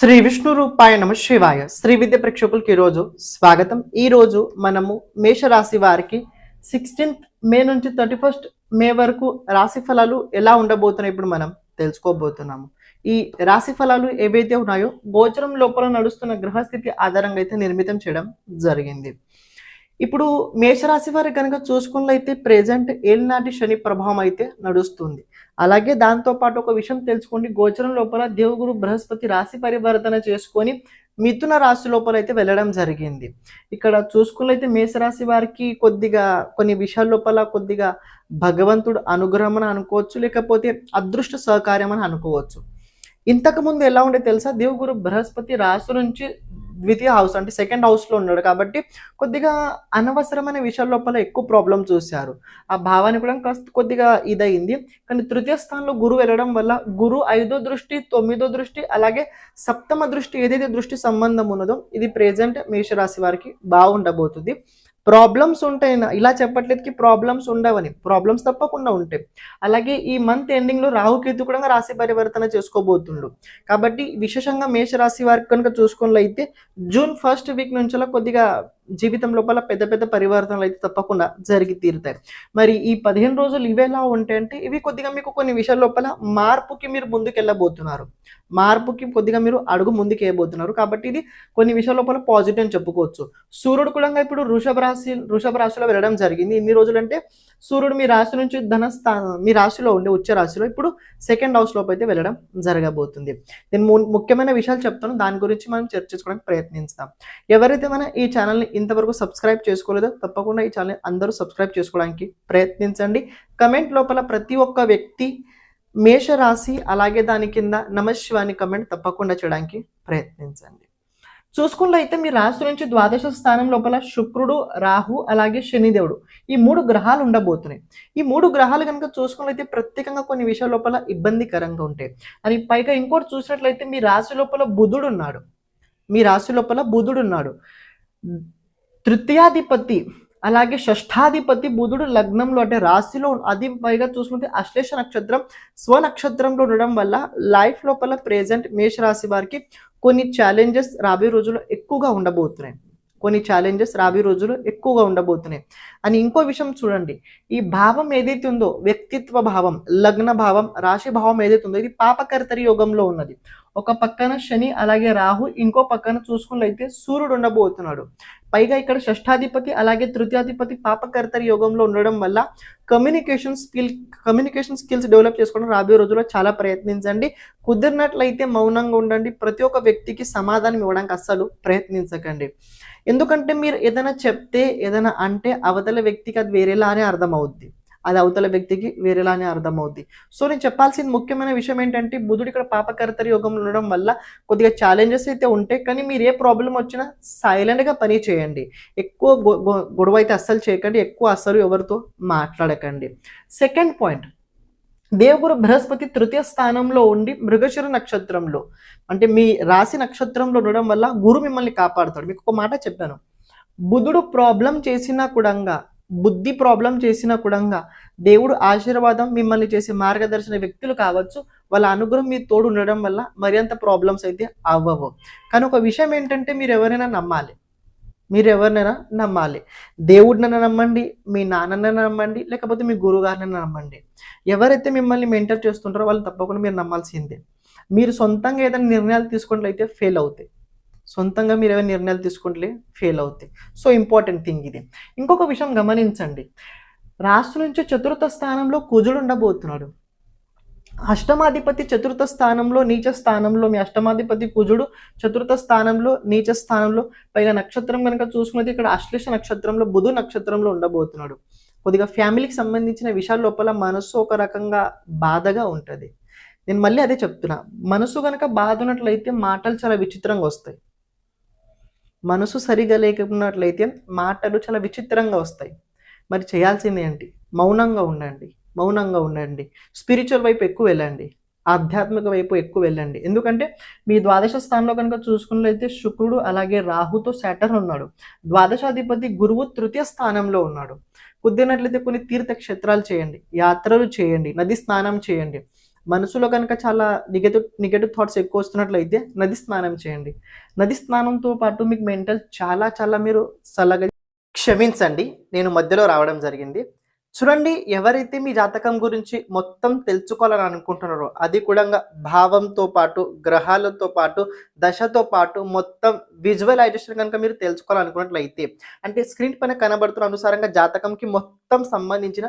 శ్రీ విష్ణు రూపాయ నమ శివాయ. శ్రీ విద్య ప్రేక్షకులకి ఈరోజు స్వాగతం. ఈ రోజు మనము మేషరాశి వారికి సిక్స్టీన్త్ మే నుంచి థర్టీ ఫస్ట్ మే వరకు రాశి ఫలాలు ఎలా ఉండబోతున్నాయి ఇప్పుడు మనం తెలుసుకోబోతున్నాము. ఈ రాశి ఫలాలు ఏవైతే ఉన్నాయో గోచరం లోపల నడుస్తున్న గ్రహస్థితి ఆధారంగా అయితే నిర్మితం చేయడం జరిగింది. ఇప్పుడు మేషరాశి వారికి కనుక చూసుకున్నట్లయితే ప్రెజెంట్ ఏలినాటి శని ప్రభావం అయితే నడుస్తుంది. అలాగే దాంతో పాటు ఒక విషయం తెలుసుకోండి. గోచరం లోపల దేవగురు బృహస్పతి రాశి పరివర్తన చేసుకొని మిథున రాశి లోపల అయితే వెళ్ళడం జరిగింది. ఇక్కడ చూసుకున్నట్లయితే మేషరాశి వారికి కొద్దిగా కొన్ని విషయాల లోపల కొద్దిగా భగవంతుడు అనుగ్రహం అని అనుకోవచ్చు. లేకపోతే అదృష్ట సహకార్యం అని అనుకోవచ్చు. ఇంతకుముందు ఎలా ఉండే తెలుసా? దేవుగురు బృహస్పతి రాశి నుంచి ద్వితీయ హౌస్ అంటే సెకండ్ హౌస్లో ఉన్నాడు కాబట్టి కొద్దిగా అనవసరమైన విషయాల లోపల ఎక్కువ ప్రాబ్లం చూశారు. ఆ భావాన్ని కూడా కాస్త కొద్దిగా ఇదయింది. కానీ తృతీయ స్థానంలో గురువు వెళ్ళడం వల్ల గురు ఐదో దృష్టి తొమ్మిదో దృష్టి అలాగే సప్తమ దృష్టి ఏదైతే దృష్టి సంబంధం ఉన్నదో ఇది ప్రెజెంట్ మేషరాశి వారికి బాగుండబోతుంది. ప్రాబ్లమ్స్ ఉంటాయినా ఇలా చెప్పట్లేదుకి ప్రాబ్లమ్స్ ఉండవని. ప్రాబ్లమ్స్ తప్పకుండా ఉంటాయి. అలాగే ఈ మంత్ ఎండింగ్లో రాహుకేతు కూడా రాశి పరివర్తన చేసుకోబోతుండు. కాబట్టి విశేషంగా మేషరాశి వారికి కనుక చూసుకున్నట్లయితే జూన్ ఫస్ట్ వీక్ నుంచి కొద్దిగా జీవితం లోపల పెద్ద పెద్ద పరివర్తనలు అయితే తప్పకుండా జరిగి తీరుతాయి. మరి ఈ పదిహేను రోజులు ఇవేలా ఉంటాయి ఉంటాయంటే ఇవి కొద్దిగా మీకు కొన్ని విషయాల లోపల మార్పుకి మీరు ముందుకెళ్ళబోతున్నారు. మార్పుకి కొద్దిగా మీరు అడుగు ముందుకు వేయబోతున్నారు కాబట్టి ఇది కొన్ని విషయాల లోపల పాజిటివ్ అని చెప్పుకోవచ్చు. సూర్యుడు కూడా ఇప్పుడు వృషభ రాశి వృషభ రాశిలో వెళ్ళడం జరిగింది. ఇన్ని రోజులు అంటే సూర్యుడు మీ రాశి నుంచి ధనస్థా మీ రాశిలో ఉండే ఉచ్చ రాశిలో ఇప్పుడు సెకండ్ హౌస్ లోపు అయితే వెళ్ళడం జరగబోతుంది. నేను ముఖ్యమైన విషయాలు చెప్తాను. దాని గురించి మనం చర్చించుకోవడానికి ప్రయత్నిస్తాం. ఎవరైతే మన ఈ ఛానల్ని ఇంతవరకు సబ్స్క్రైబ్ చేసుకోలేదో తప్పకుండా ఈ ఛానల్ అందరూ సబ్స్క్రైబ్ చేసుకోవడానికి ప్రయత్నించండి. కమెంట్ లోపల ప్రతి ఒక్క వ్యక్తి మేషరాశి అలాగే దాని కింద నమశివాని కమెంట్ తప్పకుండా చేయడానికి ప్రయత్నించండి. చూసుకున్నట్లయితే మీ రాశి నుంచి ద్వాదశ స్థానం లోపల శుక్రుడు రాహు అలాగే శనిదేవుడు ఈ మూడు గ్రహాలు ఉండబోతున్నాయి. ఈ మూడు గ్రహాలు కనుక చూసుకున్నట్లయితే ప్రత్యేకంగా కొన్ని విషయాల లోపల ఇబ్బందికరంగా ఉంటాయి. అని పైగా ఇంకోటి చూసినట్లయితే మీ రాశి లోపల బుధుడు ఉన్నాడు. మీ రాశి లోపల బుధుడు ఉన్నాడు. తృతీయాధిపతి అలాగే షష్ఠాధిపతి బుధుడు లగ్నంలో అంటే రాశిలో అది పైగా చూసుకుంటే అశ్లేష నక్షత్రం స్వ నక్షత్రంలో ఉండడం వల్ల లైఫ్ లోపల ప్రెజెంట్ మేషరాశి వారికి కొన్ని ఛాలెంజెస్ రాబోయే రోజుల్లో ఎక్కువగా ఉండబోతున్నాయి. కొన్ని ఛాలెంజెస్ రాబోయే రోజులు ఎక్కువగా ఉండబోతున్నాయి. అని ఇంకో విషయం చూడండి. ఈ భావం ఏదైతే ఉందో వ్యక్తిత్వ భావం లగ్న భావం రాశి భావం ఏదైతే ఉందో ఇది పాపకర్తరి యోగంలో ఉన్నది. ఒక పక్కన శని అలాగే రాహు ఇంకో పక్కన చూసుకున్నట్లయితే సూర్యుడు ఉండబోతున్నాడు. పైగా ఇక్కడ షష్ఠాధిపతి అలాగే తృతీయాధిపతి పాపకర్తరి యోగంలో ఉండడం వల్ల communication skill communication skills develop చేసుకోవడం రాబోయే రోజుల్లో చాలా ప్రయత్నించండి. కుదిరినట్లయితే మౌనంగా ఉండండి. ప్రతి ఒక్క వ్యక్తికి సమాధానం ఇవ్వడానికి అస్సలు ప్రయత్నించకండి. ఎందుకంటే మీరు ఏదైనా చెప్తే ఏదైనా అంటే అవతల వ్యక్తికి అది వేరేలానే అర్థమవుద్ది. అది అవతల వ్యక్తికి వేరేలానే అర్థమవుద్ది. సో నేను చెప్పాల్సిన ముఖ్యమైన విషయం ఏంటంటే బుధుడు ఇక్కడ పాపకర్తరి యోగంలో ఉండడం వల్ల కొద్దిగా ఛాలెంజెస్ అయితే ఉంటాయి కానీ మీరు ఏ ప్రాబ్లం వచ్చినా సైలెంట్గా పని చేయండి. ఎక్కువ గొ- గొడవ అయితే అస్సలు చేయకండి ఎక్కువ అస్సలు ఎవరితో మాట్లాడకండి. సెకండ్ పాయింట్ దేవగురు బృహస్పతి తృతీయ స్థానంలో ఉండి మృగశిర నక్షత్రంలో అంటే మీ రాశి నక్షత్రంలో ఉండడం వల్ల గురు మిమ్మల్ని కాపాడుతాడు. మీకు ఒక మాట చెప్పాను. బుధుడు ప్రాబ్లం చేసినా కూడా బుద్ధి ప్రాబ్లం చేసినా కూడా దేవుడు ఆశీర్వాదం మిమ్మల్ని చేసే మార్గదర్శన వ్యక్తులు కావచ్చు. వాళ్ళ అనుగ్రహం మీ తోడు ఉండడం వల్ల మరింత ప్రాబ్లమ్స్ అయితే అవ్వవు. కానీ ఒక విషయం ఏంటంటే మీరు ఎవరైనా నమ్మాలి. మీరు ఎవరినైనా నమ్మాలి. దేవుడినైనా నమ్మండి మీ నాన్ననైనా నమ్మండి లేకపోతే మీ గురుగారినైనా నమ్మండి. ఎవరైతే మిమ్మల్ని మెంటర్ చేస్తుంటారో వాళ్ళు తప్పకుండా మీరు నమ్మాల్సిందే. మీరు సొంతంగా ఏదైనా నిర్ణయాలు తీసుకున్నట్లయితే ఫెయిల్ అవుతాయి. సొంతంగా మీరు ఏమైనా నిర్ణయాలు తీసుకుంటే ఫెయిల్ అవుతాయి. సో ఇంపార్టెంట్ థింగ్ ఇది. ఇంకొక విషయం గమనించండి. రాష్ట్ర నుంచి చతుర్థ స్థానంలో కుజుడు ఉండబోతున్నాడు. అష్టమాధిపతి చతుర్థ స్థానంలో నీచ స్థానంలో మీ అష్టమాధిపతి కుజుడు చతుర్థ స్థానంలో నీచ స్థానంలో పైగా నక్షత్రం కనుక చూసుకున్నది ఇక్కడ అశ్లేష నక్షత్రంలో బుధు నక్షత్రంలో ఉండబోతున్నాడు. కొద్దిగా ఫ్యామిలీకి సంబంధించిన విషయాల లోపల మనస్సు ఒక రకంగా బాధగా ఉంటుంది. నేను మళ్ళీ అదే చెప్తున్నా. మనసు కనుక బాధ ఉన్నట్లయితే మాటలు చాలా విచిత్రంగా వస్తాయి. మనసు సరిగా లేకున్నట్లయితే మాటలు చాలా విచిత్రంగా వస్తాయి. మరి చేయాల్సింది ఏంటి? మౌనంగా ఉండండి. మౌనంగా ఉండండి. స్పిరిచువల్ వైపు ఎక్కువ వెళ్ళండి. ఆధ్యాత్మిక వైపు ఎక్కువ వెళ్ళండి. ఎందుకంటే మీ ద్వాదశ స్థానంలో కనుక చూసుకున్నట్లయితే శుక్రుడు అలాగే రాహుతో శాటర్ ఉన్నాడు. ద్వాదశాధిపతి గురువు తృతీయ స్థానంలో ఉన్నాడు. కుదిరినట్లయితే కొన్ని తీర్థక్షేత్రాలు చేయండి. యాత్రలు చేయండి. నది స్నానం చేయండి. మనసులో కనుక చాలా నెగటివ్ నెగటివ్ థాట్స్ ఎక్కువ వస్తున్నట్లయితే నది స్నానం చేయండి. నది స్నానంతో పాటు మీకు మెంటల్ చాలా చాలా మీరు సలగ క్షమించండి. నేను మధ్యలో రావడం జరిగింది. చూడండి ఎవరైతే మీ జాతకం గురించి మొత్తం తెలుసుకోవాలని అనుకుంటున్నారో అది కూడా భావంతో పాటు గ్రహాలతో పాటు దశతో పాటు మొత్తం విజువలైజేషన్ కనుక మీరు తెలుసుకోవాలనుకున్నట్లయితే అంటే స్క్రీన్ పైన కనబడుతున్న అనుసారంగా జాతకంకి మొత్తం సంబంధించిన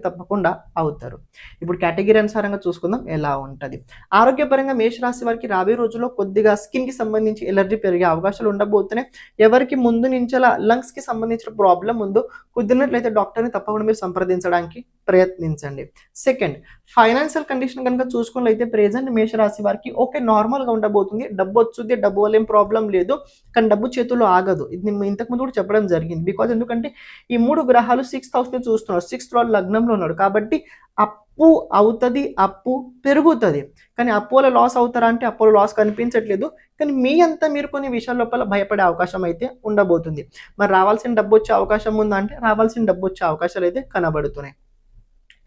తప్పకుండా అవుతారు. ఇప్పుడు కేటగిరీ అనుసారంగా చూసుకుందాం ఎలా ఉంటుంది. ఆరోగ్యపరంగా మేషరాశి వారికి రాబోయే రోజుల్లో కొద్దిగా స్కిన్కి సంబంధించి ఎలర్జీ పెరిగే అవకాశాలు ఉండబోతున్నాయి. ఎవరికి ముందు నుంచి లంగ్స్కి లంగ్స్కి సంబంధించిన ప్రాబ్లం ఉందో కుదిరినట్లయితే డాక్టర్ని తప్పకుండా మీరు సంప్రదించడానికి ప్రయత్నించండి. సెకండ్ ఫైనాన్షియల్ కండిషన్ కనుక చూసుకున్నట్లయితే ప్రెజెంట్ మేషరాశి వారికి ఓకే నార్మల్గా ఉండబోతుంది. డబ్బు వచ్చుద్ది డబ్బు వల్ల ఏం ప్రాబ్లం లేదు. కానీ డబ్బు చేతుల్లో ఆగదు. ఇది నేను ఇంతకు ముందు కూడా చెప్పడం జరిగింది. బికాజ్ ఎందుకంటే ఈ మూడు గ్రహాలు సిక్స్త్ హౌస్ చూస్తున్నారు. సిక్స్త్ వాళ్ళు లగ్నంలో ఉన్నాడు. కాబట్టి అప్పు అవుతుంది అప్పు పెరుగుతుంది. కానీ అప్పులో లాస్ అవుతారా అంటే అప్పులో లాస్ కనిపించట్లేదు. కానీ మీ అంతా మీరు కొన్ని విషయాల లోపల భయపడే అవకాశం అయితే ఉండబోతుంది. మరి రావాల్సిన డబ్బు వచ్చే అవకాశం ఉందా అంటే రావాల్సిన డబ్బు వచ్చే అవకాశాలు అయితే కనబడుతున్నాయి.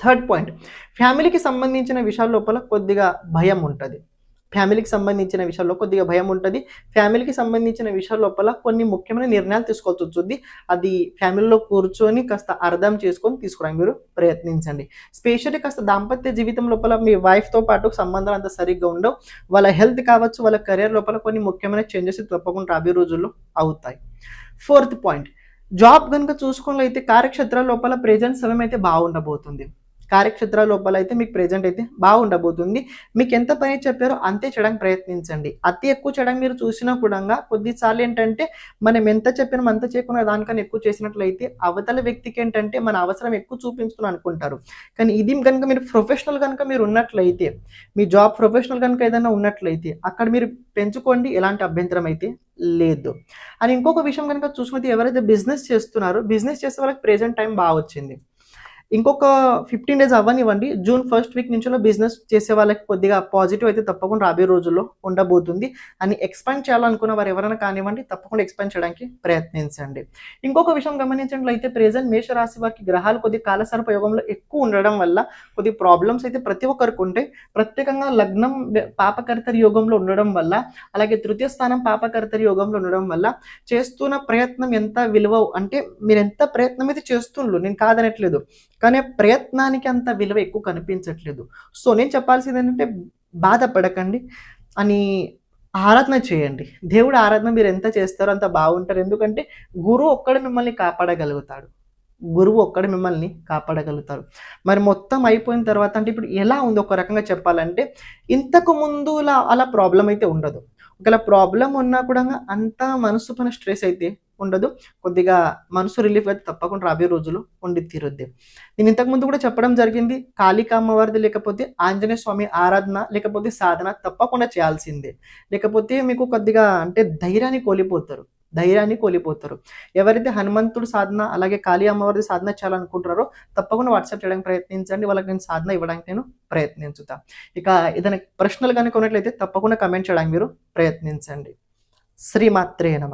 థర్డ్ పాయింట్ ఫ్యామిలీకి సంబంధించిన విషయాల లోపల కొద్దిగా భయం ఉంటుంది. ఫ్యామిలీకి సంబంధించిన విషయాల్లో కొద్దిగా భయం ఉంటుంది. ఫ్యామిలీకి సంబంధించిన విషయాల లోపల కొన్ని ముఖ్యమైన నిర్ణయాలు తీసుకోవాల్సి వస్తుంది. అది ఫ్యామిలీలో కూర్చొని కాస్త అర్థం చేసుకొని తీసుకోవడానికి మీరు ప్రయత్నించండి. స్పెషల్లీ కాస్త దాంపత్య జీవితం లోపల మీ వైఫ్తో పాటు సంబంధాలు అంత సరిగ్గా ఉండవు. వాళ్ళ హెల్త్ కావచ్చు వాళ్ళ కెరీర్ లోపల కొన్ని ముఖ్యమైన చేంజెస్ తప్పకుండా రాబోయే రోజుల్లో అవుతాయి. ఫోర్త్ పాయింట్ జాబ్ కనుక చూసుకున్నట్లయితే కార్యక్షేత్రాల లోపల ప్రెజెంట్ సమయం అయితే బాగుండబోతుంది. కార్యక్షేత్రాల లోపల అయితే మీకు ప్రెజెంట్ అయితే బాగుండబోతుంది. మీకు ఎంత పని చెప్పారో అంతే చేయడానికి ప్రయత్నించండి. అతి ఎక్కువ చేయడానికి మీరు చూసినా కూడా కొద్దిసార్లు ఏంటంటే మనం ఎంత చెప్పినా అంత చేయకుండా దానికన్నా ఎక్కువ చేసినట్లయితే అవతల వ్యక్తికి ఏంటంటే మన అవసరం ఎక్కువ చూపించుకుని అనుకుంటారు. కానీ ఇది కనుక మీరు ప్రొఫెషనల్ కనుక మీరు ఉన్నట్లయితే మీ జాబ్ ప్రొఫెషనల్ కనుక ఏదైనా ఉన్నట్లయితే అక్కడ మీరు పెంచుకోండి ఎలాంటి అభ్యంతరం అయితే లేదు. అని ఇంకొక విషయం కనుక చూసుకుంటే ఎవరైతే బిజినెస్ చేస్తున్నారో బిజినెస్ చేసే వాళ్ళకి ప్రెజెంట్ టైం బాగా వచ్చింది. ఇంకొక ఫిఫ్టీన్ డేస్ అవ్వనివ్వండి. జూన్ ఫస్ట్ వీక్ నుంచి బిజినెస్ చేసే వాళ్ళకి కొద్దిగా పాజిటివ్ అయితే తప్పకుండా రాబోయే రోజుల్లో ఉండబోతుంది. అని ఎక్స్పాండ్ చేయాలనుకున్న వారు ఎవరైనా కానివ్వండి తప్పకుండా ఎక్స్పాండ్ చేయడానికి ప్రయత్నించండి. ఇంకొక విషయం గమనించినట్లయితే ప్రెసెంట్ మేషరాశి వారికి గ్రహాలు కొద్ది కాలసర్పయోగంలో ఎక్కువ ఉండడం వల్ల కొద్ది ప్రాబ్లమ్స్ అయితే ప్రతి ఒక్కరికి ఉంటాయి. ప్రత్యేకంగా లగ్నం పాపకర్తరి యోగంలో ఉండడం వల్ల అలాగే తృతీయ స్థానం పాపకర్తరి యోగంలో ఉండడం వల్ల చేస్తున్న ప్రయత్నం ఎంత విలువ అంటే మీరు ఎంత ప్రయత్నం అయితే చేస్తుండ్రు నేను కాదనట్లేదు. కానీ ప్రయత్నానికి అంత విలువ ఎక్కువ కనిపించట్లేదు. సో నేను చెప్పాల్సింది ఏంటంటే బాధపడకండి. అని ఆరాధన చేయండి. దేవుడు ఆరాధన మీరు ఎంత చేస్తారో అంత బాగుంటారు. ఎందుకంటే గురువు ఒక్కడ మిమ్మల్ని కాపాడగలుగుతాడు. గురువు ఒక్కడ మిమ్మల్ని కాపాడగలుగుతారు మరి మొత్తం అయిపోయిన తర్వాత అంటే ఇప్పుడు ఎలా ఉంది? ఒక రకంగా చెప్పాలంటే ఇంతకు ముందు అలా ప్రాబ్లం అయితే ఉండదు. ఒకవేళ ప్రాబ్లం ఉన్నా కూడా అంత మనసు పైన స్ట్రెస్ అయితే ఉండదు. కొద్దిగా మనసు రిలీఫ్ అయితే తప్పకుండా రాబోయే రోజులు ఉండి తీరుద్ది. నేను ఇంతకు ముందు కూడా చెప్పడం జరిగింది కాళికా అమ్మవారిది లేకపోతే ఆంజనేయ స్వామి ఆరాధన లేకపోతే సాధన తప్పకుండా చేయాల్సిందే. లేకపోతే మీకు కొద్దిగా అంటే ధైర్యాన్ని కోల్పోతారు. ధైర్యాన్ని కోల్పోతారు. ఎవరైతే హనుమంతుడు సాధన అలాగే కాళీ అమ్మవారి సాధన చేయాలనుకుంటున్నారో తప్పకుండా వాట్సాప్ చేయడానికి ప్రయత్నించండి. వాళ్ళకి నేను సాధన ఇవ్వడానికి నేను ప్రయత్నించుతా. ఇక ఏదైనా ప్రశ్నలు కనుక ఉన్నట్లయితే తప్పకుండా కమెంట్ చేయడానికి మీరు ప్రయత్నించండి. శ్రీమాత్రే నమ.